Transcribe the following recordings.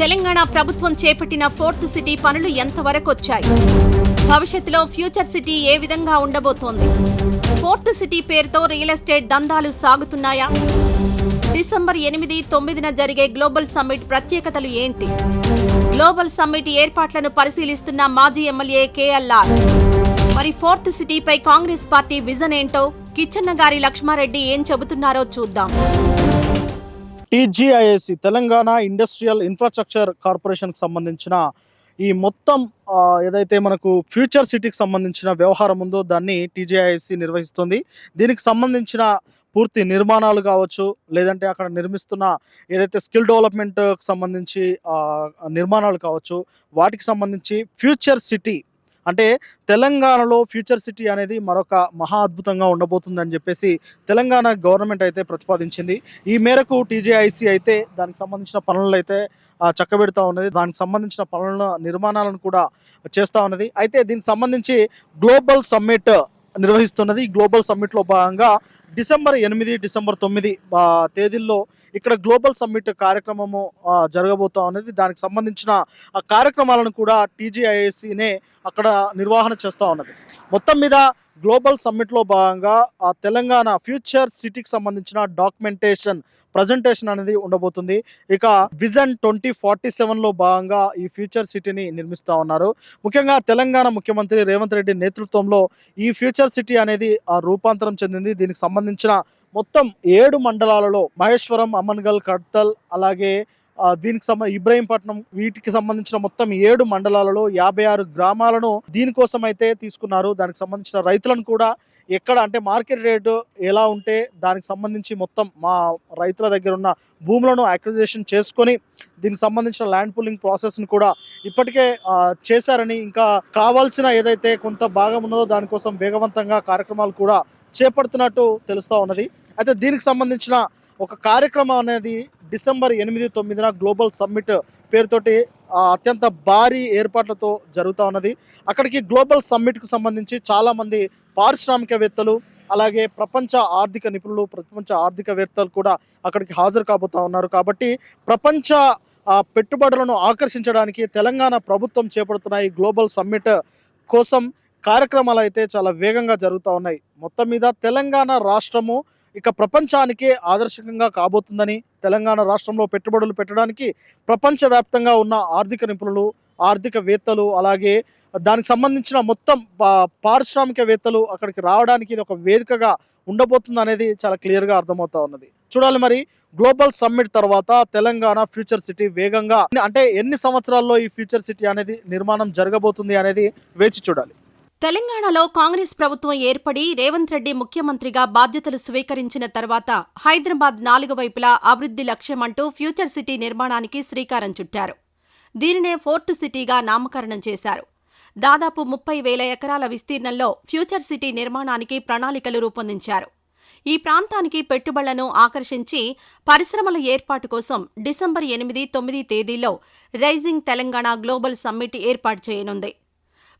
తెలంగాణ ప్రభుత్వం చేపట్టిన fourth city పనులు ఎంతవరకు వచ్చాయి భవిష్యత్తులో ఫ్యూచర్ సిటీ ఏ విధంగా ఉండబోతోంది? ఫోర్త్ సిటీ పేరుతో రియల్ ఎస్టేట్ దందాలు సాగుతున్నాయా? డిసెంబర్ ఎనిమిది తొమ్మిదిన జరిగే గ్లోబల్ సమ్మిట్ ప్రత్యేకతలు ఏంటి? గ్లోబల్ సమ్మిట్ ఏర్పాట్లను పరిశీలిస్తున్న మాజీ ఎమ్మెల్యే కేఎల్ఆర్. మరి ఫోర్త్ సిటీపై కాంగ్రెస్ పార్టీ విజన్ ఏంటో? కిచ్చన్న గారి లక్ష్మారెడ్డి ఏం చెబుతున్నారో చూద్దాం. టీజీఐఎస్సి తెలంగాణ ఇండస్ట్రియల్ ఇన్ఫ్రాస్ట్రక్చర్ కార్పొరేషన్కి సంబంధించిన ఈ మొత్తం ఏదైతే మనకు ఫ్యూచర్ సిటీకి సంబంధించిన వ్యవహారం ఉందో దాన్ని టీజీఐఎస్సి నిర్వహిస్తుంది. దీనికి సంబంధించిన పూర్తి నిర్మాణాలు కావచ్చు లేదంటే అక్కడ నిర్మిస్తున్న ఏదైతే స్కిల్ డెవలప్మెంట్కి సంబంధించి నిర్మాణాలు కావచ్చు వాటికి సంబంధించి ఫ్యూచర్ సిటీ అంటే తెలంగాణలో ఫ్యూచర్ సిటీ అనేది మరొక మహా అద్భుతంగా ఉండబోతుందని చెప్పేసి తెలంగాణ గవర్నమెంట్ అయితే ప్రతిపాదించింది. ఈ మేరకు టీజేఐసి అయితే దానికి సంబంధించిన పనులు అయితే చక్కబెడతా ఉన్నది. దానికి సంబంధించిన పనులను నిర్మాణాలను కూడా చేస్తూ ఉన్నది. అయితే దీనికి సంబంధించి గ్లోబల్ సమ్మిట్ నిర్వహిస్తున్నది. ఈ గ్లోబల్ సమ్మిట్లో భాగంగా డిసెంబర్ ఎనిమిది డిసెంబర్ తొమ్మిది తేదీల్లో ఇక్కడ గ్లోబల్ సమ్మిట్ కార్యక్రమము జరగబోతా ఉన్నది. దానికి సంబంధించిన ఆ కార్యక్రమాలను కూడా టీజీఐఎస్సీనే అక్కడ నిర్వహణ చేస్తూ ఉన్నది. మొత్తం మీద గ్లోబల్ సమ్మిట్లో భాగంగా ఆ తెలంగాణ ఫ్యూచర్ సిటీకి సంబంధించిన డాక్యుమెంటేషన్ ప్రజెంటేషన్ అనేది ఉండబోతుంది. ఇక విజన్ ట్వంటీ ఫార్టీ సెవెన్లో భాగంగా ఈ ఫ్యూచర్ సిటీని నిర్మిస్తూ ఉన్నారు. ముఖ్యంగా తెలంగాణ ముఖ్యమంత్రి రేవంత్ రెడ్డి నేతృత్వంలో ఈ ఫ్యూచర్ సిటీ అనేది ఆ రూపాంతరం చెందింది. దీనికి సంబంధించిన మొత్తం ఏడు మండలాలలో మహేశ్వరం అమన్గల్ కడ్తల్ అలాగే దీనికి సంబ ఇబ్రహీంపట్నం వీటికి సంబంధించిన మొత్తం ఏడు మండలాలలో యాభై ఆరు గ్రామాలను దీనికోసం అయితే తీసుకున్నారు. దానికి సంబంధించిన రైతులను కూడా ఎక్కడ అంటే మార్కెట్ రేటు ఎలా ఉంటే దానికి సంబంధించి మొత్తం మా రైతుల దగ్గర ఉన్న భూములను అక్విజేషన్ చేసుకొని దీనికి సంబంధించిన ల్యాండ్ పుల్లింగ్ ప్రాసెస్ని కూడా ఇప్పటికే చేశారని ఇంకా కావాల్సిన ఏదైతే కొంత భాగం ఉన్నదో దానికోసం వేగవంతంగా కార్యక్రమాలు కూడా చేపడుతున్నట్టు తెలుస్తూ ఉన్నది. అయితే దీనికి సంబంధించిన ఒక కార్యక్రమం అనేది డిసెంబర్ ఎనిమిది తొమ్మిదిన గ్లోబల్ సమ్మిట్ పేరుతోటి అత్యంత భారీ ఏర్పాట్లతో జరుగుతూ ఉన్నది. అక్కడికి గ్లోబల్ సమ్మిట్కు సంబంధించి చాలామంది పారిశ్రామికవేత్తలు అలాగే ప్రపంచ ఆర్థిక నిపుణులు ప్రపంచ ఆర్థికవేత్తలు కూడా అక్కడికి హాజరు కాబోతూ ఉన్నారు. కాబట్టి ప్రపంచ పెట్టుబడులను ఆకర్షించడానికి తెలంగాణ ప్రభుత్వం చేపడుతున్న ఈ గ్లోబల్ సమ్మిట్ కోసం కార్యక్రమాలు అయితే చాలా వేగంగా జరుగుతూ ఉన్నాయి. మొత్తం మీద తెలంగాణ రాష్ట్రము ఇక ప్రపంచానికే ఆదర్శకంగా కాబోతుందని తెలంగాణ రాష్ట్రంలో పెట్టుబడులు పెట్టడానికి ప్రపంచవ్యాప్తంగా ఉన్న ఆర్థిక నిపుణులు ఆర్థికవేత్తలు అలాగే దానికి సంబంధించిన మొత్తం పా- పారిశ్రామికవేత్తలు అక్కడికి రావడానికి ఇది ఒక వేదికగా ఉండబోతుంది అనేది చాలా క్లియర్గా అర్థమవుతా ఉన్నది. చూడాలి మరి గ్లోబల్ సమ్మిట్ తర్వాత తెలంగాణ ఫ్యూచర్ సిటీ వేగంగా అంటే ఎన్ని సంవత్సరాల్లో ఈ ఫ్యూచర్ సిటీ అనేది నిర్మాణం జరగబోతుంది అనేది వేచి చూడాలి. తెలంగాణలో కాంగ్రెస్ ప్రభుత్వం ఏర్పడి రేవంత్ రెడ్డి ముఖ్యమంత్రిగా బాధ్యతలు స్వీకరించిన తర్వాత హైదరాబాద్ నాలుగు వైపులా అభివృద్ధి లక్ష్యమంటూ ఫ్యూచర్ సిటీ నిర్మాణానికి శ్రీకారం చుట్టారు. దీనినే ఫోర్త్ సిటీగా నామకరణం చేశారు. దాదాపు ముప్పై వేల ఎకరాల విస్తీర్ణంలో ఫ్యూచర్ సిటీ నిర్మాణానికి ప్రణాళికలు రూపొందించారు. ఈ ప్రాంతానికి పెట్టుబడులను ఆకర్షించి పరిశ్రమల ఏర్పాటు కోసం డిసెంబర్ ఎనిమిది తొమ్మిది తేదీల్లో రైజింగ్ తెలంగాణ గ్లోబల్ సమ్మిట్ ఏర్పాటు చేయనుంది.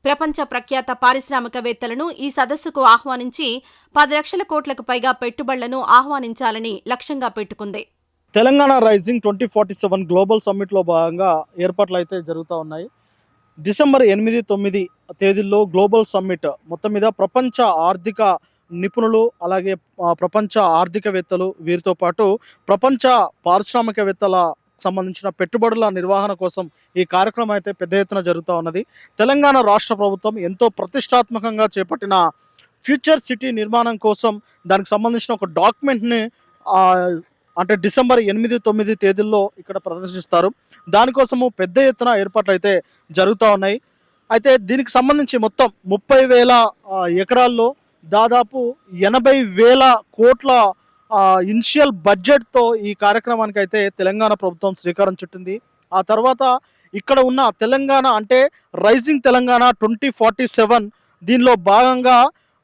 ప్రపంచ ప్రఖ్యాత పారిశ్రామికవేత్తలను ఈ సదస్సుకు ఆహ్వానించి పది లక్షల కోట్లకు పైగా పెట్టుబడులను ఆహ్వానించాలని లక్ష్యంగా పెట్టుకుంది. Telangana rising twenty forty seven global సమ్మిట్లో భాగంగా ఏర్పాట్లు అయితే జరుగుతూ ఉన్నాయి. డిసెంబర్ ఎనిమిది తొమ్మిది తేదీల్లో గ్లోబల్ సమ్మిట్ మొత్తం మీద ప్రపంచ ఆర్థిక నిపుణులు అలాగే ప్రపంచ ఆర్థికవేత్తలు వీరితో పాటు ప్రపంచ పారిశ్రామికవేత్తల సంబంధించిన పెట్టుబడుల నిర్వహణ కోసం ఈ కార్యక్రమం అయితే పెద్ద ఎత్తున జరుగుతూ ఉన్నది. తెలంగాణ రాష్ట్ర ప్రభుత్వం ఎంతో ప్రతిష్టాత్మకంగా చేపట్టిన ఫ్యూచర్ సిటీ నిర్మాణం కోసం దానికి సంబంధించిన ఒక డాక్యుమెంట్ని అంటే డిసెంబర్ ఎనిమిది తొమ్మిది తేదీల్లో ఇక్కడ ప్రదర్శిస్తారు. దానికోసము పెద్ద ఎత్తున ఏర్పాట్లు అయితే జరుగుతూ ఉన్నాయి. అయితే దీనికి సంబంధించి మొత్తం ముప్పై వేల ఎకరాల్లో దాదాపు ఎనభై వేల కోట్ల ఇనిషియల్ బడ్జెట్తో ఈ కార్యక్రమానికి అయితే తెలంగాణ ప్రభుత్వం శ్రీకారం చుట్టింది. ఆ తర్వాత ఇక్కడ ఉన్న తెలంగాణ అంటే rising Telangana twenty forty seven దీనిలో భాగంగా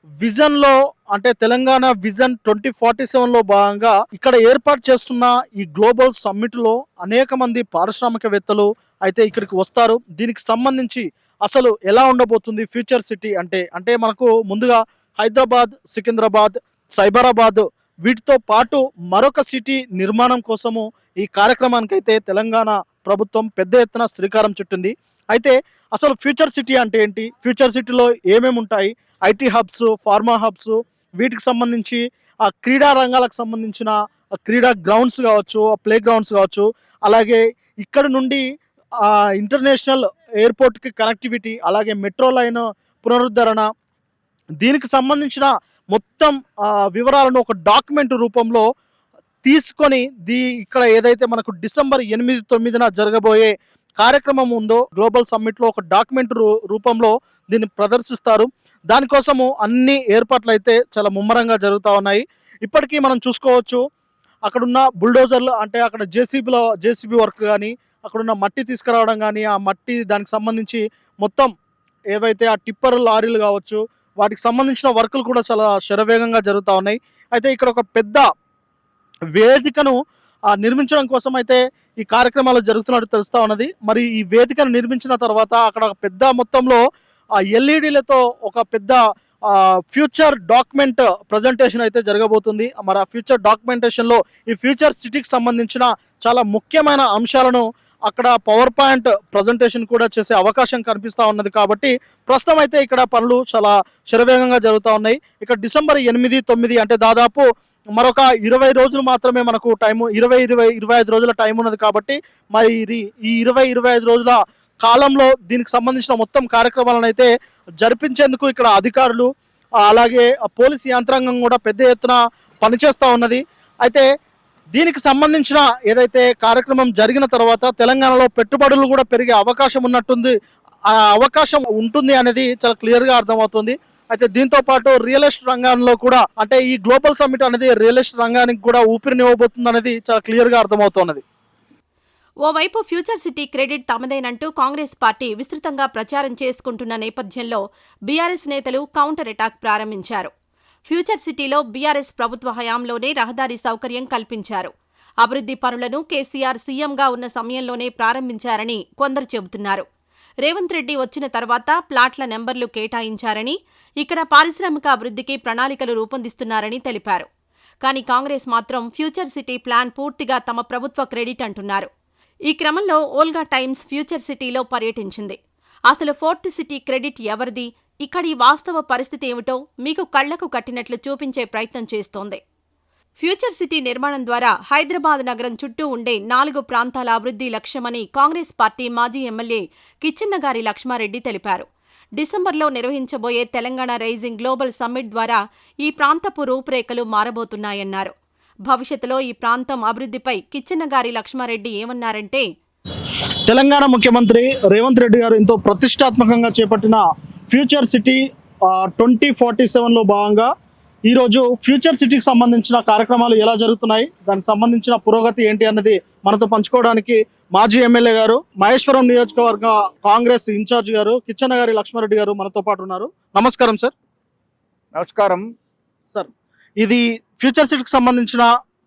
విజన్లో అంటే తెలంగాణ విజన్ ట్వంటీ ఫార్టీ సెవెన్లో భాగంగా ఇక్కడ ఏర్పాటు చేస్తున్న ఈ గ్లోబల్ సమ్మిట్లో అనేక మంది పారిశ్రామికవేత్తలు అయితే ఇక్కడికి వస్తారు. దీనికి సంబంధించి అసలు ఎలా ఉండబోతుంది ఫ్యూచర్ సిటీ అంటే అంటే మనకు ముందుగా హైదరాబాద్ సికింద్రాబాద్ సైబరాబాద్ వీటితో పాటు మరొక సిటీ నిర్మాణం కోసము ఈ కార్యక్రమానికి అయితే తెలంగాణ ప్రభుత్వం పెద్ద ఎత్తున శ్రీకారం చుట్టింది. అయితే అసలు ఫ్యూచర్ సిటీ అంటే ఏంటి? ఫ్యూచర్ సిటీలో ఏమేమి ఉంటాయి? ఐటీ హబ్స్ ఫార్మా హబ్స్ వీటికి సంబంధించి ఆ క్రీడా రంగాలకు సంబంధించిన క్రీడా గ్రౌండ్స్ కావచ్చు ప్లే గ్రౌండ్స్ కావచ్చు అలాగే ఇక్కడ నుండి ఇంటర్నేషనల్ ఎయిర్పోర్ట్కి కనెక్టివిటీ అలాగే మెట్రో లైన్ పునరుద్ధరణ దీనికి సంబంధించిన మొత్తం వివరాలను ఒక డాక్యుమెంట్ రూపంలో తీసుకొని దీ ఇక్కడ ఏదైతే మనకు డిసెంబర్ ఎనిమిది తొమ్మిదిన జరగబోయే కార్యక్రమం ఉందో గ్లోబల్ సమ్మిట్లో ఒక డాక్యుమెంట్ రూ- రూపంలో దీన్ని ప్రదర్శిస్తారు. దానికోసము అన్ని ఏర్పాట్లు అయితే చాలా ముమ్మరంగా జరుగుతూ ఉన్నాయి. ఇప్పటికీ మనం చూసుకోవచ్చు అక్కడున్న బుల్డోజర్లు అంటే అక్కడ జేసీబీలో జేసీబీ వర్క్ కానీ అక్కడున్న మట్టి తీసుకురావడం కానీ ఆ మట్టి దానికి సంబంధించి మొత్తం ఏవైతే ఆ టిప్పర్ లారీలు కావచ్చు వాటికి సంబంధించిన వర్కులు కూడా చాలా శరవేగంగా జరుగుతూ ఉన్నాయి. అయితే ఇక్కడ ఒక పెద్ద వేదికను నిర్మించడం కోసం అయితే ఈ కార్యక్రమాలు జరుగుతున్నట్టు తెలుస్తూ ఉన్నది. మరి ఈ వేదికను నిర్మించిన తర్వాత అక్కడ ఒక పెద్ద మొత్తంలో ఆ ఎల్ఈడీలతో ఒక పెద్ద ఫ్యూచర్ డాక్యుమెంట్ ప్రజెంటేషన్ అయితే జరగబోతుంది. మరి ఆ ఫ్యూచర్ డాక్యుమెంటేషన్లో ఈ ఫ్యూచర్ సిటీకి సంబంధించిన చాలా ముఖ్యమైన అంశాలను అక్కడ పవర్ పాయింట్ ప్రజెంటేషన్ కూడా చేసే అవకాశం కనిపిస్తూ ఉన్నది కాబట్టి ప్రస్తుతం అయితే ఇక్కడ పనులు చాలా శరవేగంగా జరుగుతూ ఉన్నాయి. ఇక్కడ డిసెంబర్ ఎనిమిది తొమ్మిది అంటే దాదాపు మరొక ఇరవై రోజులు మాత్రమే మనకు టైము ఇరవై ఇరవై ఇరవై ఐదు రోజుల టైం ఉన్నది కాబట్టి మరి ఇది ఈ ఇరవై ఇరవై ఐదు రోజుల కాలంలో దీనికి సంబంధించిన మొత్తం కార్యక్రమాలను అయితే జరిపించేందుకు ఇక్కడ అధికారులు అలాగే పోలీస్ యంత్రాంగం కూడా పెద్ద ఎత్తున పనిచేస్తూ ఉన్నది. అయితే దీనికి సంబంధించిన ఏదైతే కార్యక్రమం జరిగిన తర్వాత తెలంగాణలో పెట్టుబడులు కూడా పెరిగే అవకాశం ఉన్నట్టుంది ఆ అవకాశం ఉంటుంది అనేది చాలా క్లియర్గా అర్థమవుతుంది. అయితే దీంతో పాటు రియల్ ఎస్టేట్ రంగంలో కూడా అంటే ఈ గ్లోబల్ సమ్మిట్ అనేది రియల్ ఎస్టేట్ రంగానికి కూడా ఊపిరినివ్వబోతుంది అనేది చాలా క్లియర్గా అర్థమవుతున్నది. ఓవైపు ఫ్యూచర్ సిటీ క్రెడిట్ తమదేనంటూ కాంగ్రెస్ పార్టీ విస్తృతంగా ప్రచారం చేసుకుంటున్న నేపథ్యంలో బీఆర్ఎస్ నేతలు కౌంటర్ అటాక్ ప్రారంభించారు. ఫ్యూచర్ సిటీలో బీఆర్ఎస్ ప్రభుత్వ హయాంలోనే రహదారి సౌకర్యం కల్పించారు. అభివృద్ధి పనులను కేసీఆర్ సీఎంగా ఉన్న సమయంలోనే ప్రారంభించారని కొందరు చెబుతున్నారు. రేవంత్ రెడ్డి వచ్చిన తర్వాత ప్లాట్ల నెంబర్లు కేటాయించారని ఇక్కడ పారిశ్రామిక అభివృద్ధికి ప్రణాళికలు రూపొందిస్తున్నారని తెలిపారు. కానీ కాంగ్రెస్ మాత్రం ఫ్యూచర్ సిటీ ప్లాన్ పూర్తిగా తమ ప్రభుత్వ క్రెడిట్ అంటున్నారు. ఈ క్రమంలో ఓల్గా టైమ్స్ ఫ్యూచర్ సిటీలో పర్యటించింది. అసలు ఫోర్త్ సిటీ క్రెడిట్ ఎవరిది? ఇక్కడి వాస్తవ పరిస్థితి ఏమిటో మీకు కళ్ళకు కట్టినట్లు చూపించే ప్రయత్నం చేస్తోంది. ఫ్యూచర్ సిటీ నిర్మాణం ద్వారా హైదరాబాద్ నగరం చుట్టూ ఉండే నాలుగు ప్రాంతాల అభివృద్ధి లక్ష్యమని కాంగ్రెస్ పార్టీ మాజీ ఎమ్మెల్యే కిచ్చిన్నగారి లక్ష్మారెడ్డి తెలిపారు. డిసెంబర్లో నిర్వహించబోయే తెలంగాణ రైజింగ్ గ్లోబల్ సమ్మిట్ ద్వారా ఈ ప్రాంతపు రూపురేఖలు మారబోతున్నాయన్నారు. భవిష్యత్తులో ఈ ప్రాంతం అభివృద్ధిపై కిచ్చన్నగారి లక్ష్మారెడ్డి ఏమన్నారంటే తెలంగాణ ముఖ్యమంత్రి రేవంత్ రెడ్డి గారు ఎంతో ప్రతిష్టాత్మకంగా చేపట్టిన ఫ్యూచర్ సిటీ ట్వంటీ ఫార్టీ సెవెన్లో భాగంగా ఈరోజు ఫ్యూచర్ సిటీకి సంబంధించిన కార్యక్రమాలు ఎలా జరుగుతున్నాయి దానికి సంబంధించిన పురోగతి ఏంటి అన్నది మనతో పంచుకోవడానికి మాజీ ఎమ్మెల్యే గారు మహేశ్వరం నియోజకవర్గ కాంగ్రెస్ ఇన్ఛార్జ్ గారు కిచ్చన్న గారి లక్ష్మారెడ్డి గారు మనతో పాటు ఉన్నారు. నమస్కారం సార్. నమస్కారం. సార్ ఇది ఫ్యూచర్ సిటీకి సంబంధించిన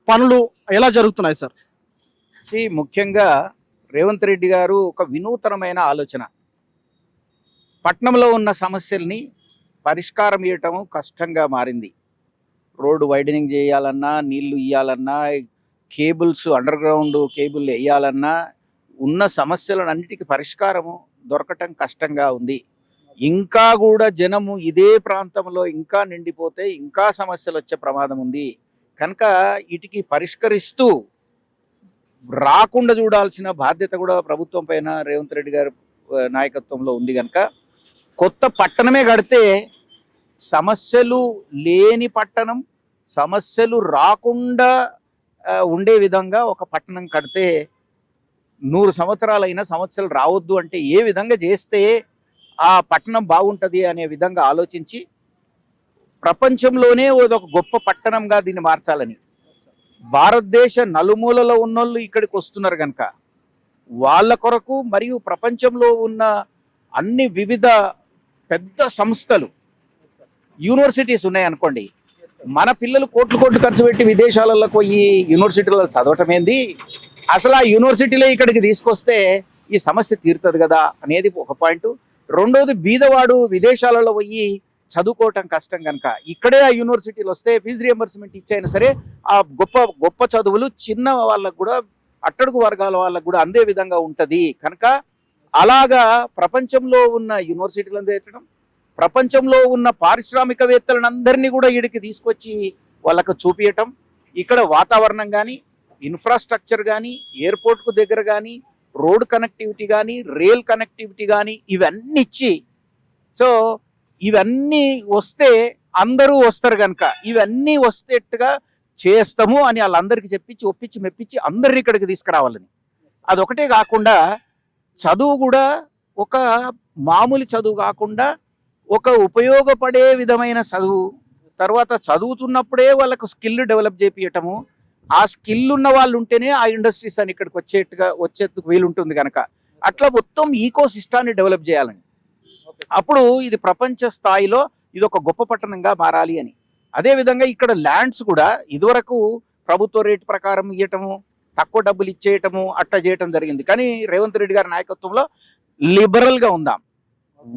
పనులు ఎలా జరుగుతున్నాయి సార్? ముఖ్యంగా రేవంత్ రెడ్డి గారు ఒక వినూతనమైన ఆలోచన. పట్నంలో ఉన్న సమస్యల్ని పరిష్కారం ఇవ్వటం కష్టంగా మారింది. రోడ్డు వైడనింగ్ చేయాలన్నా నీళ్ళు ఇవ్వాలన్నా కేబుల్స్ అండర్ గ్రౌండ్ కేబుల్ వేయాలన్నా ఉన్న సమస్యలన్నిటికీ పరిష్కారము దొరకటం కష్టంగా ఉంది. ఇంకా కూడా జనము ఇదే ప్రాంతంలో ఇంకా నిండిపోతే ఇంకా సమస్యలు వచ్చే ప్రమాదం ఉంది. కనుక వీటికి పరిష్కరిస్తూ రాకుండా చూడాల్సిన బాధ్యత కూడా ప్రభుత్వం పైన రేవంత్ రెడ్డి గారి నాయకత్వంలో ఉంది కనుక కొత్త పట్టణమే కడితే సమస్యలు లేని పట్టణం సమస్యలు రాకుండా ఉండే విధంగా ఒక పట్టణం కడితే నూరు సంవత్సరాలైనా సమస్యలు రావద్దు అంటే ఏ విధంగా చేస్తే ఆ పట్టణం బాగుంటుంది అనే విధంగా ఆలోచించి ప్రపంచంలోనే ఒక గొప్ప పట్టణంగా దీన్ని మార్చాలని. భారతదేశ నలుమూలలో ఉన్నోళ్ళు ఇక్కడికి వస్తున్నారు కనుక వాళ్ళ కొరకు మరియు ప్రపంచంలో ఉన్న అన్ని వివిధ పెద్ద సంస్థలు యూనివర్సిటీస్ ఉన్నాయి అనుకోండి. మన పిల్లలు కోట్లు కోట్లు ఖర్చు పెట్టి విదేశాలలో పోయి యూనివర్సిటీలలో చదవటం ఏంది? అసలు ఆ యూనివర్సిటీలే ఇక్కడికి తీసుకొస్తే ఈ సమస్య తీరుతుంది కదా అనేది ఒక పాయింట్. రెండోది బీదవాడు విదేశాలలో పోయి చదువుకోవటం కష్టం కనుక ఇక్కడే ఆ యూనివర్సిటీలు వస్తే ఫీజు రియంబర్స్మెంట్ ఇచ్చైనా సరే ఆ గొప్ప గొప్ప చదువులు చిన్న వాళ్ళకు కూడా అట్టడుగు వర్గాల వాళ్ళకు కూడా అందే విధంగా ఉంటుంది. కనుక అలాగా ప్రపంచంలో ఉన్న యూనివర్సిటీలను తెచ్చడం ప్రపంచంలో ఉన్న పారిశ్రామికవేత్తలను అందరినీ కూడా ఈడికి తీసుకొచ్చి వాళ్ళకు చూపించటం ఇక్కడ వాతావరణం కానీ ఇన్ఫ్రాస్ట్రక్చర్ కానీ ఎయిర్పోర్ట్కు దగ్గర కానీ రోడ్ కనెక్టివిటీ కానీ రైల్ కనెక్టివిటీ కానీ ఇవన్నీ ఇచ్చి సో ఇవన్నీ వస్తే అందరూ వస్తారు కనుక ఇవన్నీ వస్తేట్టుగా చేస్తాము అని వాళ్ళందరికీ చెప్పించి ఒప్పించి మెప్పించి అందరిని ఇక్కడికి తీసుకురావాలని. అదొకటే కాకుండా చదువు కూడా ఒక మామూలు చదువు కాకుండా ఒక ఉపయోగపడే విధమైన చదువు. తర్వాత చదువుతున్నప్పుడే వాళ్ళకు స్కిల్ డెవలప్ చేపించటము ఆ స్కిల్ ఉన్న వాళ్ళు ఉంటేనే ఆ ఇండస్ట్రీస్ అని ఇక్కడికి వచ్చేట్టుగా వచ్చేందుకు వీలుంటుంది కనుక అట్లా మొత్తం ఈకో సిస్టాన్ని డెవలప్ చేయాలని అప్పుడు ఇది ప్రపంచ స్థాయిలో ఇది ఒక గొప్ప పట్టణంగా మారాలి అని. అదే విధంగా ఇక్కడ ల్యాండ్స్ కూడా ఇదివరకు ప్రభుత్వ రేటు ప్రకారం ఇవ్వటము తక్కువ డబ్బులు ఇచ్చేయటము అట్లా చేయటం జరిగింది. కానీ రేవంత్ రెడ్డి గారి నాయకత్వంలో లిబరల్గా ఉందాం.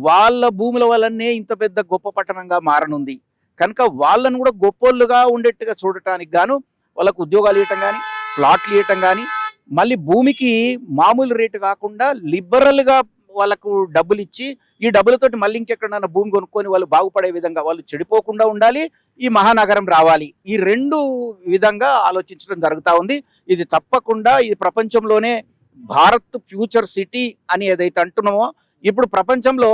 వాళ్ళ భూముల వల్లనే ఇంత పెద్ద గొప్ప పట్టణంగా మారనుంది. కనుక వాళ్ళను కూడా గొప్పోళ్ళుగా ఉండేట్టుగా చూడటానికి గాను వాళ్ళకు ఉద్యోగాలు ఇవ్వటం కానీ ప్లాట్లు ఇవ్వటం కానీ మళ్ళీ భూమికి మామూలు రేటు కాకుండా లిబరల్గా వాళ్ళకు డబ్బులు ఇచ్చి ఈ డబ్బులతోటి మళ్ళీ ఇంకెక్కడైనా భూమి కొనుక్కొని వాళ్ళు బాగుపడే విధంగా వాళ్ళు చెడిపోకుండా ఉండాలి ఈ మహానగరం రావాలి. ఈ రెండు విధంగా ఆలోచించడం జరుగుతూ ఉంది. ఇది తప్పకుండా ఇది ప్రపంచంలోనే భారత్ ఫ్యూచర్ సిటీ అని ఏదైతే అంటున్నామో ఇప్పుడు ప్రపంచంలో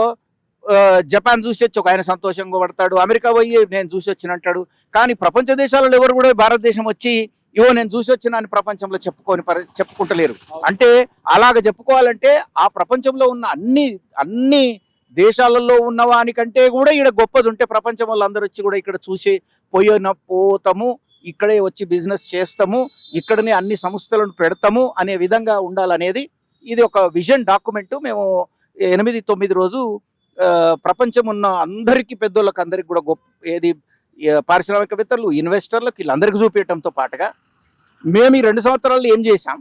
జపాన్ చూసి వచ్చి ఒక ఆయన సంతోషంగా పడతాడు అమెరికా పోయి నేను చూసి వచ్చిన అంటాడు. కానీ ప్రపంచ దేశాలలో ఎవరు కూడా భారతదేశం వచ్చి ఇవో నేను చూసి వచ్చిన అని ప్రపంచంలో చెప్పుకొని పరి- చెప్పుకుంటలేరు. అంటే అలాగ చెప్పుకోవాలంటే ఆ ప్రపంచంలో ఉన్న అన్ని అన్ని దేశాలలో ఉన్నవానికంటే కూడా ఇక్కడ గొప్పది ఉంటే ప్రపంచం వాళ్ళందరూ వచ్చి కూడా ఇక్కడ చూసి పోయిన పోతాము ఇక్కడే వచ్చి బిజినెస్ చేస్తాము ఇక్కడనే అన్ని సంస్థలను పెడతాము అనే విధంగా ఉండాలనేది ఇది ఒక విజన్ డాక్యుమెంట్. మేము ఎనిమిది తొమ్మిది రోజు ప్రపంచం ఉన్న అందరికీ పెద్దోళ్ళకి అందరికి కూడా గొప్ప ఏది పారిశ్రామికవేత్తలు ఇన్వెస్టర్లకు వీళ్ళందరికీ చూపించడంతో పాటుగా మేము ఈ రెండు సంవత్సరాల్లో ఏం చేశాం?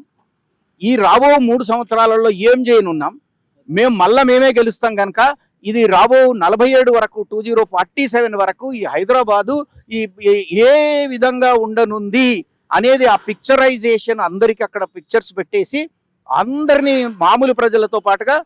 ఈ రాబో మూడు సంవత్సరాలలో ఏం చేయనున్నాం? మేము మళ్ళా మేమే గెలుస్తాం కనుక ఇది రాబో నలభై ఏడు వరకు టూ జీరో ఫార్టీ సెవెన్ వరకు ఈ హైదరాబాదు ఈ ఏ విధంగా ఉండనుంది అనేది ఆ పిక్చరైజేషన్ అందరికీ అక్కడ పిక్చర్స్ పెట్టేసి అందరినీ మామూలు ప్రజలతో పాటుగా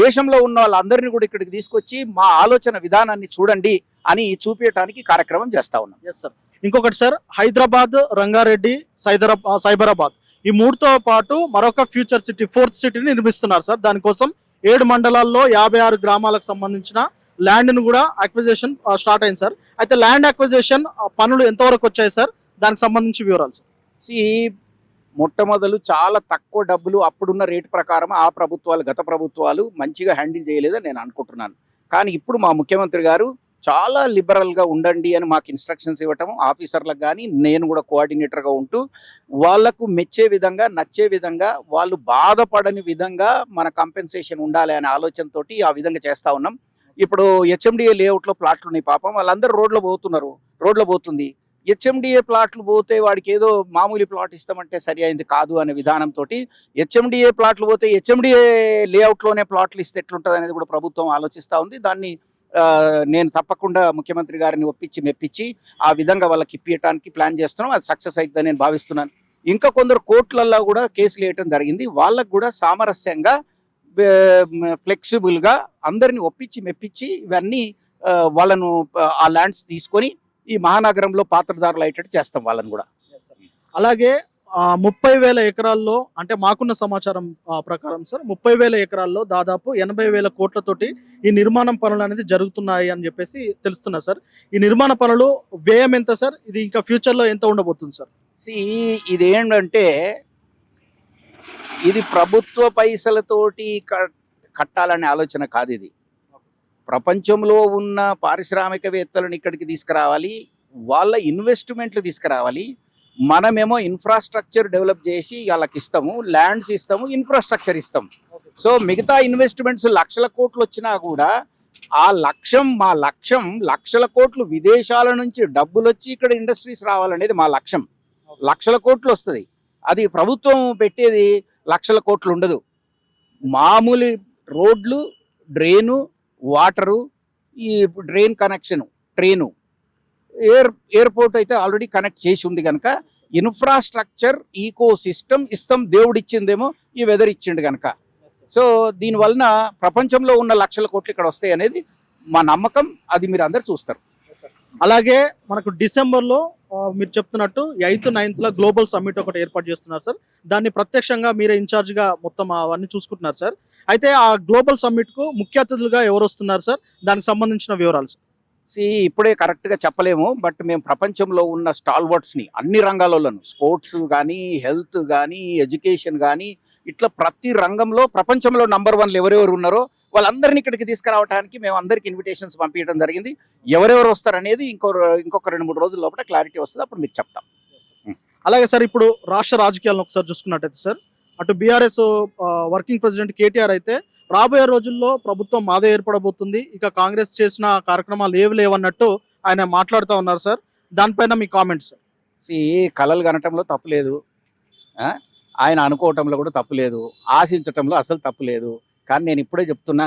దేశంలో ఉన్న వాళ్ళందరినీ కూడా ఇక్కడికి తీసుకొచ్చి మా ఆలోచన విధానాన్ని చూడండి అని చూపించడానికి కార్యక్రమం చేస్తా ఉన్నాం. ఎస్ సార్ ఇంకొకటి సార్ హైదరాబాద్ రంగారెడ్డి సైదరాబాద్ సైబరాబాద్. ఈ మూడుతో పాటు మరొక ఫ్యూచర్ సిటీ ఫోర్త్ సిటీని నిర్మిస్తున్నారు సార్ దానికోసం ఏడు మండలాల్లో యాభై ఆరు గ్రామాలకు సంబంధించిన ల్యాండ్ను కూడా అక్విజిషన్ స్టార్ట్ అయింది సార్ అయితే ల్యాండ్ అక్విజిషన్ పనులు ఎంతవరకు వచ్చాయి సార్ దానికి సంబంధించి వివరాలు సార్ ఈ మొట్టమొదలు చాలా తక్కువ డబ్బులు అప్పుడున్న రేటు ప్రకారం ఆ ప్రభుత్వాలు గత ప్రభుత్వాలు మంచిగా హ్యాండిల్ చేయలేదని నేను అనుకుంటున్నాను. కానీ ఇప్పుడు మా ముఖ్యమంత్రి గారు చాలా లిబరల్గా ఉండండి అని మాకు ఇన్స్ట్రక్షన్స్ ఇవ్వటం ఆఫీసర్లకు కానీ నేను కూడా కోఆర్డినేటర్గా ఉంటూ వాళ్ళకు మెచ్చే విధంగా నచ్చే విధంగా వాళ్ళు బాధపడని విధంగా మన కంపెన్సేషన్ ఉండాలి అనే ఆలోచనతోటి ఆ విధంగా చేస్తా ఉన్నాం. ఇప్పుడు హెచ్ఎండిఏ లేఅవుట్లో ప్లాట్లు ఉన్నాయి పాపం. వాళ్ళందరూ రోడ్లో పోతున్నారు. రోడ్లో పోతుంది. హెచ్ఎండిఏ ప్లాట్లు పోతే వాడికి ఏదో మామూలు ప్లాట్ ఇస్తామంటే సరి అయింది కాదు అనే విధానంతో హెచ్ఎండిఏ ప్లాట్లు పోతే హెచ్ఎండిఏ లేఅవుట్లోనే ప్లాట్లు ఇస్తే ఎట్లుంటుంది అనేది కూడా ప్రభుత్వం ఆలోచిస్తూ ఉంది. దాన్ని నేను తప్పకుండా ముఖ్యమంత్రి గారిని ఒప్పించి మెప్పించి ఆ విధంగా వాళ్ళకి ఇప్పించడానికి ప్లాన్ చేస్తున్నాం. అది సక్సెస్ అవుతుందని నేను భావిస్తున్నాను. ఇంకా కొందరు కోర్టులలో కూడా కేసులు వేయటం జరిగింది. వాళ్ళకు కూడా సామరస్యంగా ఫ్లెక్సిబుల్గా అందరిని ఒప్పించి మెప్పించి ఇవన్నీ వాళ్ళను ఆ ల్యాండ్స్ తీసుకొని ఈ మహానగరంలో పాత్రదారులు అయ్యేటట్టు చేస్తాం వాళ్ళని కూడా. అలాగే ముప్పై వేల ఎకరాల్లో అంటే మాకున్న సమాచారం ప్రకారం సార్ ముప్పై వేల ఎకరాల్లో దాదాపు ఎనభై వేల కోట్లతోటి ఈ నిర్మాణం పనులు అనేది జరుగుతున్నాయి అని చెప్పేసి తెలుస్తున్నా సార్ ఈ నిర్మాణ పనులు వ్యయం ఎంత సార్ ఇది ఇంకా ఫ్యూచర్లో ఎంత ఉండబోతుంది సార్ ఇది ఏంటంటే ఇది ప్రభుత్వ పైసలతోటి క- కట్టాలనే ఆలోచన కాదు ఇది. ప్రపంచంలో ఉన్న పారిశ్రామికవేత్తలను ఇక్కడికి తీసుకురావాలి వాళ్ళ ఇన్వెస్ట్మెంట్లు తీసుకురావాలి మనమేమో ఇన్ఫ్రాస్ట్రక్చర్ డెవలప్ చేసి వాళ్ళకి ఇస్తాము ల్యాండ్స్ ఇస్తాము ఇన్ఫ్రాస్ట్రక్చర్ ఇస్తాం సో మిగతా ఇన్వెస్ట్మెంట్స్ లక్షల కోట్లు వచ్చినా కూడా ఆ లక్ష్యం మా లక్ష్యం లక్షల కోట్లు విదేశాల నుంచి డబ్బులు వచ్చి ఇక్కడ ఇండస్ట్రీస్ రావాలనేది మా లక్ష్యం. లక్షల కోట్లు వస్తుంది. అది ప్రభుత్వం పెట్టేది లక్షల కోట్లు ఉండదు. మామూలు రోడ్లు డ్రైను వాటరు ఈ drain connection train air airport అయితే ఆల్రెడీ కనెక్ట్ చేసి ఉంది కనుక ఇన్ఫ్రాస్ట్రక్చర్ ఈకో సిస్టమ్ ఇస్తాం దేవుడు ఇచ్చిందేమో ఈ వెదర్ ఇచ్చిండు కనుక సో దీనివలన ప్రపంచంలో ఉన్న లక్షల కోట్లు ఇక్కడ వస్తాయి అనేది మా నమ్మకం అది మీరు అందరు చూస్తారు. అలాగే మనకు డిసెంబర్లో మీరు చెప్తున్నట్టు ఎయిత్ నైన్త్లో గ్లోబల్ సమ్మిట్ ఒకటి ఏర్పాటు చేస్తున్నారు సార్. దాన్ని ప్రత్యక్షంగా మీరే ఇన్ఛార్జ్గా మొత్తం అవన్నీ చూసుకుంటున్నారు సార్. అయితే ఆ గ్లోబల్ సమ్మిట్కు ముఖ్య అతిథులుగా ఎవరు వస్తున్నారు సార్? దానికి సంబంధించిన వివరాలు సార్. ఇప్పుడే కరెక్ట్గా చెప్పలేము బట్ మేము ప్రపంచంలో ఉన్న స్టాల్వర్డ్స్ని అన్ని రంగాలలోనూ స్పోర్ట్స్ కానీ హెల్త్ కానీ ఎడ్యుకేషన్ కానీ ఇట్లా ప్రతి రంగంలో ప్రపంచంలో నంబర్ వన్లు ఎవరెవరు ఉన్నారో వాళ్ళందరినీ ఇక్కడికి తీసుకురావడానికి మేము అందరికి ఇన్విటేషన్స్ పంపించడం జరిగింది. ఎవరెవరు వస్తారనేది ఇంకో ఇంకొక రెండు మూడు రోజుల లోపల క్లారిటీ వస్తుంది. అప్పుడు మీకు చెప్తాం. అలాగే సార్ ఇప్పుడు రాష్ట్ర రాజకీయాలను ఒకసారి చూసుకున్నట్టయితే సార్ అటు బీఆర్ఎస్ వర్కింగ్ ప్రెసిడెంట్ కేటీఆర్ అయితే రాబోయే రోజుల్లో ప్రభుత్వం మాదే ఏర్పడబోతుంది. ఇక కాంగ్రెస్ చేసిన కార్యక్రమాలు ఏవి లేవన్నట్టు ఆయన మాట్లాడుతూ ఉన్నారు సార్. దానిపైన మీ కామెంట్స్ సి కళలు కనటంలో తప్పు లేదు. ఆ? ఆయన అనుకోవటంలో కూడా తప్పు లేదు. ఆశించటంలో అసలు తప్పు లేదు. కానీ నేను ఇప్పుడే చెప్తున్నా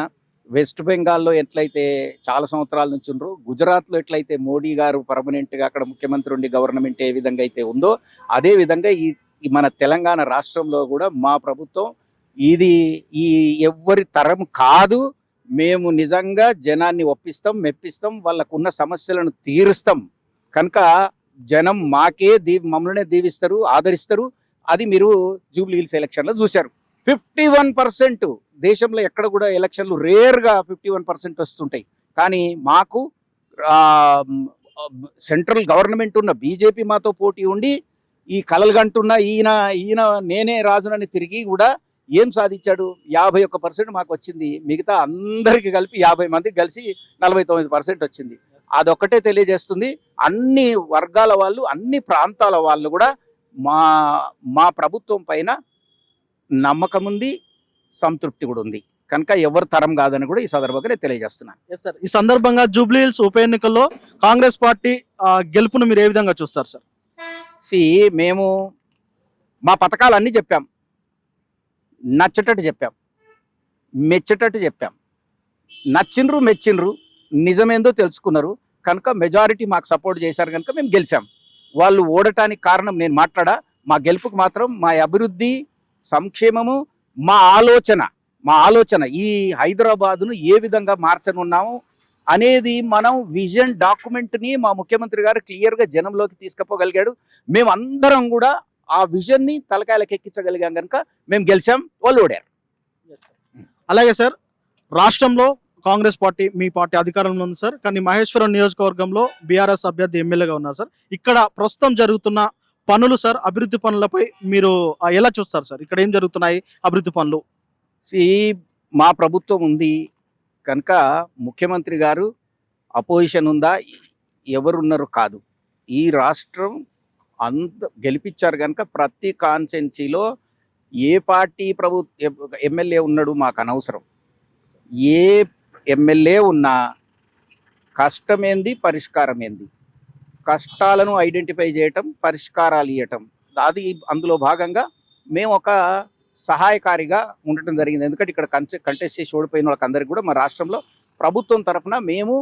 వెస్ట్ బెంగాల్లో ఎట్లయితే చాలా సంవత్సరాల నుంచి ఉండరు గుజరాత్లో ఎట్లయితే మోడీ గారు పర్మనెంట్గా అక్కడ ముఖ్యమంత్రి ఉండి గవర్నమెంట్ ఏ విధంగా అయితే ఉందో అదే విధంగా ఈ ఈ మన తెలంగాణ రాష్ట్రంలో కూడా మా ప్రభుత్వం ఇది ఈ ఎవ్వరి తరం కాదు. మేము నిజంగా జనాన్ని ఒప్పిస్తాం మెప్పిస్తాం వాళ్ళకున్న సమస్యలను తీరుస్తాం. కనుక జనం మాకే దీ మమ్మల్నే దీవిస్తారు ఆదరిస్తారు. అది మీరు జూబ్లీ హిల్స్ ఎలక్షన్లో చూశారు. ఫిఫ్టీ వన్ పర్సెంట్ దేశంలో ఎక్కడ కూడా ఎలక్షన్లు రేర్గా ఫిఫ్టీ వన్ పర్సెంట్ వస్తుంటాయి. కానీ మాకు సెంట్రల్ గవర్నమెంట్ ఉన్న బీజేపీ మాతో పోటీ ఉండి ఈ కలలుగంటున్న ఈయన ఈయన నేనే రాజునని తిరిగి కూడా ఏం సాధించాడు? యాభై ఒక్క పర్సెంట్ మాకు వచ్చింది. మిగతా అందరికీ కలిపి యాభై మందికి కలిసి నలభై తొమ్మిది పర్సెంట్ వచ్చింది. అదొక్కటే తెలియజేస్తుంది. అన్ని వర్గాల వాళ్ళు అన్ని ప్రాంతాల వాళ్ళు కూడా మా మా ప్రభుత్వం పైన నమ్మకం ఉంది సంతృప్తి కూడా ఉంది. కనుక ఎవరు తరం కాదని కూడా ఈ సందర్భంగా నేను తెలియజేస్తున్నాను. ఎస్ సార్ ఈ సందర్భంగా జూబ్లీ హిల్స్ ఉప ఎన్నికల్లో కాంగ్రెస్ పార్టీ ఆ, గెలుపును మీరు ఏ విధంగా చూస్తారు సార్ సి మేము మా పథకాలు అన్నీ చెప్పాం. నచ్చేటట్టు చెప్పాం. మెచ్చేటట్టు చెప్పాం. నచ్చిండ్రు మెచ్చిండ్రు నిజమేందో తెలుసుకున్నారు. కనుక మెజారిటీ మాకు సపోర్ట్ చేశారు కనుక మేము గెలిచాం. వాళ్ళు ఓడటానికి కారణం నేను మాట్లాడా మా గెలుపుకు మాత్రం మా అభివృద్ధి సంక్షేమము మా ఆలోచన మా ఆలోచన ఈ హైదరాబాదును ఏ విధంగా మార్చనున్నాము అనేది మనం విజన్ డాక్యుమెంట్ని మా ముఖ్యమంత్రి గారు క్లియర్గా జనంలోకి తీసుకుపోగలిగాడు. మేము అందరం కూడా ఆ విజన్ని తలకాయలకు ఎక్కించగలిగాం కనుక మేము గెలిచాం వాళ్ళు ఓడారు. అలాగే సార్ రాష్ట్రంలో కాంగ్రెస్ పార్టీ మీ పార్టీ అధికారంలో ఉంది సార్ కానీ మహేశ్వరం నియోజకవర్గంలో బీఆర్ఎస్ అభ్యర్థి ఎమ్మెల్యేగా ఉన్నారు సార్ ఇక్కడ ప్రస్తుతం జరుగుతున్న పనులు సార్ అభివృద్ధి పనులపై మీరు ఎలా చూస్తారు సార్? ఇక్కడ ఏం జరుగుతున్నాయి అభివృద్ధి పనులు? ఈ మా ప్రభుత్వం ఉంది. కనుక ముఖ్యమంత్రి గారు అపోజిషన్ ఉందా? ఎవరున్నారు కాదు. ఈ రాష్ట్రం అంత గెలిపించారు కనుక ప్రతి కాన్సెన్సీలో ఏ పార్టీ ప్రభు ఎమ్మెల్యే ఉన్నాడు మాకు అనవసరం. ఏ ఎమ్మెల్యే ఉన్నా కష్టమేంది పరిష్కారం ఏంది కష్టాలను ఐడెంటిఫై చేయటం పరిష్కారాలు ఇవ్వటం అది అందులో భాగంగా మేము ఒక సహాయకారిగా ఉండటం జరిగింది. ఎందుకంటే ఇక్కడ కంచె కంటెస్ట్ చేసి ఓడిపోయిన వాళ్ళకందరికీ కూడా మా రాష్ట్రంలో ప్రభుత్వం తరఫున మేము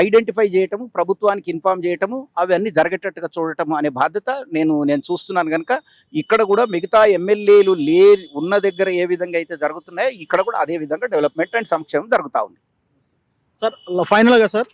ఐడెంటిఫై చేయటము ప్రభుత్వానికి ఇన్ఫామ్ చేయటము అవన్నీ జరిగేటట్టుగా చూడటము అనే బాధ్యత నేను నేను చూస్తున్నాను కనుక ఇక్కడ కూడా మిగతా ఎమ్మెల్యేలు లే ఉన్న దగ్గర ఏ విధంగా అయితే జరుగుతున్నాయో ఇక్కడ కూడా అదే విధంగా డెవలప్మెంట్ అండ్ సంక్షేమం జరుగుతూ ఉంది. సార్ ఫైనల్గా సార్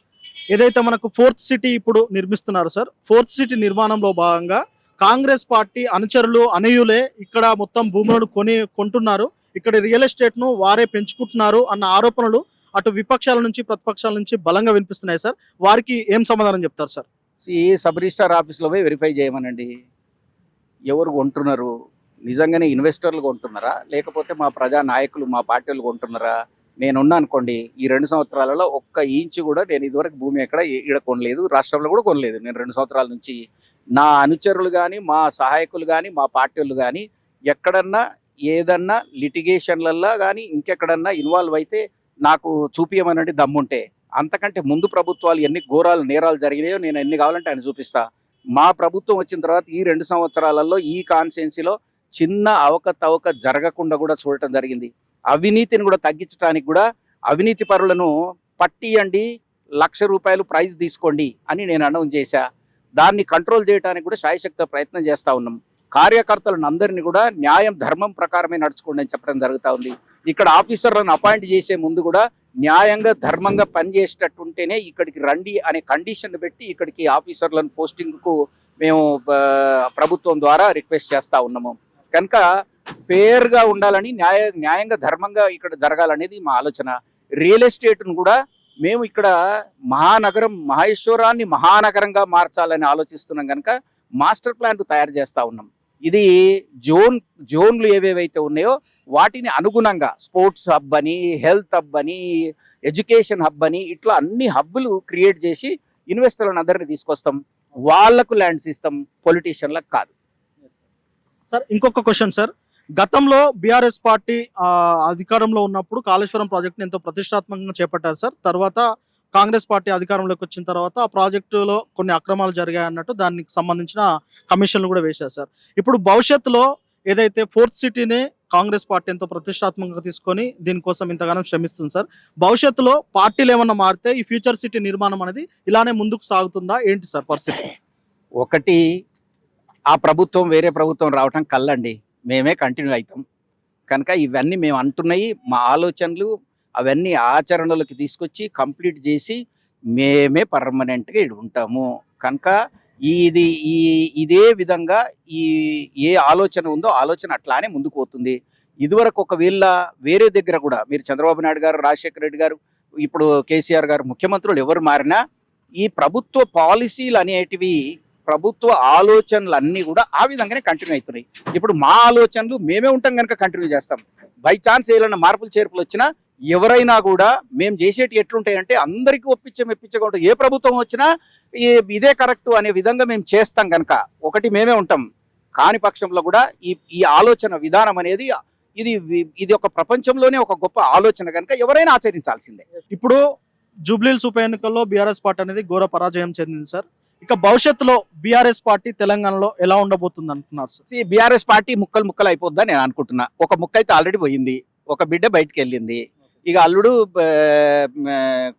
ఏదైతే మనకు ఫోర్త్ సిటీ ఇప్పుడు నిర్మిస్తున్నారు సార్ ఫోర్త్ సిటీ నిర్మాణంలో భాగంగా కాంగ్రెస్ పార్టీ అనుచరులు అనయులే ఇక్కడ మొత్తం భూములను కొని కొంటున్నారు. ఇక్కడ రియల్ ఎస్టేట్ను వారే పెంచుకుంటున్నారు అన్న ఆరోపణలు అటు విపక్షాల నుంచి ప్రతిపక్షాల నుంచి బలంగా వినిపిస్తున్నాయి సార్. వారికి ఏం సమాధానం చెప్తారు సార్? ఈ సబ్ రిజిస్టార్ ఆఫీస్లో పోయి వెరిఫై చేయమనండి. ఎవరు కొంటున్నారు? నిజంగానే ఇన్వెస్టర్లు కొంటున్నారా? లేకపోతే మా ప్రజా నాయకులు మా పార్టీలు కొంటున్నారా? నేనున్నా అనుకోండి ఈ రెండు సంవత్సరాలలో ఒక్క ఇంచు కూడా నేను ఇదివరకు భూమి ఎక్కడ ఈడ కొనలేదు రాష్ట్రంలో కూడా కొనలేదు. నేను రెండు సంవత్సరాల నుంచి నా అనుచరులు కానీ మా సహాయకులు కానీ మా పార్టీలు కానీ ఎక్కడన్నా ఏదన్నా లిటిగేషన్లల్లో కానీ ఇంకెక్కడన్నా ఇన్వాల్వ్ అయితే నాకు చూపించమనండి దమ్ముంటే. అంతకంటే ముందు ప్రభుత్వాలు ఎన్ని ఘోరాలు నేరాలు జరిగినాయో నేను ఎన్ని కావాలంటే ఆయన చూపిస్తా. మా ప్రభుత్వం వచ్చిన తర్వాత ఈ రెండు సంవత్సరాలలో ఈ కాన్సెన్సీలో చిన్న అవకతవక జరగకుండా కూడా చూడటం జరిగింది. అవినీతిని కూడా తగ్గించడానికి కూడా అవినీతి పరులను పట్టియండి లక్ష రూపాయలు ప్రైజ్ తీసుకోండి అని నేను అనౌన్స్ చేశా. దాన్ని కంట్రోల్ చేయడానికి కూడా శాయశక్త ప్రయత్నం చేస్తూ ఉన్నాం. కార్యకర్తలను అందరినీ కూడా న్యాయం ధర్మం ప్రకారమే నడుచుకోండి అని చెప్పడం జరుగుతూ ఉంది. ఇక్కడ ఆఫీసర్లను అపాయింట్ చేసే ముందు కూడా న్యాయంగా ధర్మంగా పనిచేసేటట్టు ఉంటేనే ఇక్కడికి రండి అనే కండిషన్ పెట్టి ఇక్కడికి ఆఫీసర్లను పోస్టింగ్కు మేము ప్రభుత్వం ద్వారా రిక్వెస్ట్ చేస్తూ ఉన్నాము. కనుక ఫేర్గా ఉండాలని న్యాయ న్యాయంగా ధర్మంగా ఇక్కడ జరగాలనేది మా ఆలోచన. రియల్ ఎస్టేట్ను కూడా మేము ఇక్కడ మహానగరం మహేశ్వరాన్ని మహానగరంగా మార్చాలని ఆలోచిస్తున్నాం కనుక మాస్టర్ ప్లాన్ తయారు చేస్తా ఉన్నాం. ఇది జోన్ జోన్లు ఏవేవైతే ఉన్నాయో వాటిని అనుగుణంగా స్పోర్ట్స్ హబ్ అని హెల్త్ హబ్ అని ఎడ్యుకేషన్ హబ్ అని ఇట్లా అన్ని హబ్బులు క్రియేట్ చేసి ఇన్వెస్టర్లను అందరినీ తీసుకొస్తాం. వాళ్ళకు ల్యాండ్స్ ఇస్తాం. పొలిటీషియన్లకు కాదు. సార్ ఇంకొక క్వశ్చన్ సార్. గతంలో బీఆర్ఎస్ పార్టీ అధికారంలో ఉన్నప్పుడు కాళేశ్వరం ప్రాజెక్ట్ని ఎంతో ప్రతిష్టాత్మకంగా చేపట్టారు సార్. తర్వాత కాంగ్రెస్ పార్టీ అధికారంలోకి వచ్చిన తర్వాత ఆ ప్రాజెక్టులో కొన్ని అక్రమాలు జరిగాయి అన్నట్టు దానికి సంబంధించిన కమిషన్లు కూడా వేశారు సార్. ఇప్పుడు భవిష్యత్తులో ఏదైతే ఫోర్త్ సిటీని కాంగ్రెస్ పార్టీ ఎంతో ప్రతిష్టాత్మకంగా తీసుకొని దీనికోసం ఇంతగానం శ్రమిస్తుంది సార్. భవిష్యత్తులో పార్టీలు ఏమన్నా మారితే ఈ ఫ్యూచర్ సిటీ నిర్మాణం అనేది ఇలానే ముందుకు సాగుతుందా? ఏంటి సార్ పరిస్థితి? ఒకటి ఆ ప్రభుత్వం వేరే ప్రభుత్వం రావటం కళ్ళండి మేమే కంటిన్యూ అవుతాం. కనుక ఇవన్నీ మేము అంటున్నాయి. మా ఆలోచనలు అవన్నీ ఆచరణలోకి తీసుకొచ్చి కంప్లీట్ చేసి మేమే పర్మనెంట్గా ఇడు ఉంటాము. కనుక ఇది ఈ ఇదే విధంగా ఈ ఏ ఆలోచన ఉందో ఆలోచన అట్లానే ముందుకు పోతుంది. ఇదివరకు ఒకవేళ వేరే దగ్గర కూడా మీరు చంద్రబాబు నాయుడు గారు రాజశేఖర రెడ్డి గారు ఇప్పుడు కేసీఆర్ గారు ముఖ్యమంత్రులు ఎవరు మారినా ఈ ప్రభుత్వ పాలసీలు అనేటివి ప్రభుత్వ ఆలోచనలు అన్నీ కూడా ఆ విధంగానే కంటిన్యూ అవుతున్నాయి. ఇప్పుడు మా ఆలోచనలు మేమే ఉంటాం కనుక కంటిన్యూ చేస్తాం. బై ఛాన్స్ ఏదైనా మార్పులు చేర్పులు వచ్చినా ఎవరైనా కూడా మేము చేసేటి ఎట్లుంటాయంటే అందరికీ ఒప్పించే మెప్పించకుండా ఏ ప్రభుత్వం వచ్చినా ఇదే కరెక్ట్ అనే విధంగా మేము చేస్తాం కనుక ఒకటి మేమే ఉంటాం. కాని పక్షంలో కూడా ఈ ఈ ఆలోచన విధానం అనేది ఇది ఇది ఒక ప్రపంచంలోనే ఒక గొప్ప ఆలోచన కనుక ఎవరైనా ఆచరించాల్సిందే. ఇప్పుడు జూబ్లీల్స్ ఉప ఎన్నికల్లో బీఆర్ఎస్ పార్టీ అనేది ఘోర పరాజయం చెందింది సార్. ఇక భవిష్యత్తులో బీఆర్ఎస్ పార్టీ తెలంగాణలో ఎలా ఉండబోతుంది అంటున్నారు సార్ బీఆర్ఎస్ పార్టీ ముక్కలు ముక్కలు అయిపోద్దని నేను అనుకుంటున్నా. ఒక ముక్క అయితే ఆల్రెడీ పోయింది ఒక బిడ్డ బయటికి వెళ్ళింది. ఇక అల్లుడు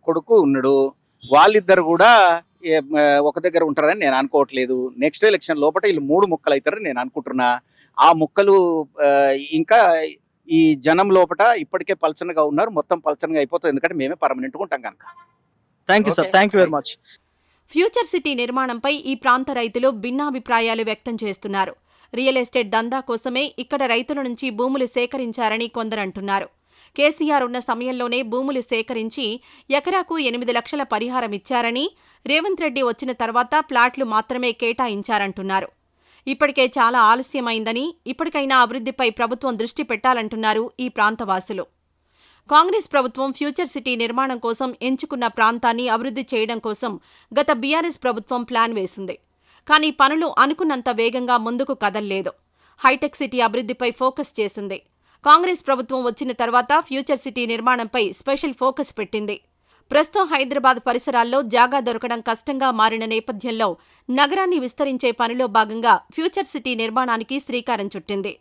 కొడుకు ఉన్నాడు. వాళ్ళిద్దరు కూడా ఒక దగ్గర ఉంటారని నేను అనుకోవట్లేదు. నెక్స్ట్ ఎలక్షన్ లోపల వీళ్ళు మూడు ముక్కలు అవుతారని నేను అనుకుంటున్నా. ఆ ముక్కలు ఇంకా ఈ జనం లోపల ఇప్పటికే పలచనగా ఉన్నారు. మొత్తం పలచనగా అయిపోతుంది ఎందుకంటే మేమే పర్మనెంట్గా ఉంటాం కనుక. Thank you sir. Thank you very much future city నిర్మాణంపై ఈ ప్రాంత రైతులు భిన్నాభిప్రాయాలు వ్యక్తం చేస్తున్నారు. రియల్ ఎస్టేట్ దందా కోసమే ఇక్కడ రైతుల నుంచి భూములు సేకరించారని కొందరంటున్నారు. కేసీఆర్ ఉన్న సమయంలోనే భూములు సేకరించి ఎకరాకు ఎనిమిది లక్షల పరిహారం ఇచ్చారని రేవంత్ రెడ్డి వచ్చిన తర్వాత ప్లాట్లు మాత్రమే కేటాయించారంటున్నారు. ఇప్పటికే చాలా ఆలస్యమైందని ఇప్పటికైనా అభివృద్ధిపై ప్రభుత్వం దృష్టి పెట్టాలంటున్నారు ఈ ప్రాంతవాసులు. కాంగ్రెస్ ప్రభుత్వం ఫ్యూచర్ సిటీ నిర్మాణం కోసం ఎంచుకున్న ప్రాంతాన్ని అభివృద్ధి చేయడం కోసం గత బీఆర్ఎస్ ప్రభుత్వం ప్లాన్ వేసింది. కానీ పనులు అనుకున్నంత వేగంగా ముందుకు కదల్లేదు. హైటెక్ సిటీ అభివృద్ధిపై ఫోకస్ చేసింది. కాంగ్రెస్ ప్రభుత్వం వచ్చిన తర్వాత ఫ్యూచర్ సిటీ నిర్మాణంపై స్పెషల్ ఫోకస్ పెట్టింది. ప్రస్తుతం హైదరాబాద్ పరిసరాల్లో జాగా దొరకడం కష్టంగా మారిన నేపథ్యంలో నగరాన్ని విస్తరించే పనిలో భాగంగా ఫ్యూచర్ సిటీ నిర్మాణానికి శ్రీకారం చుట్టింది.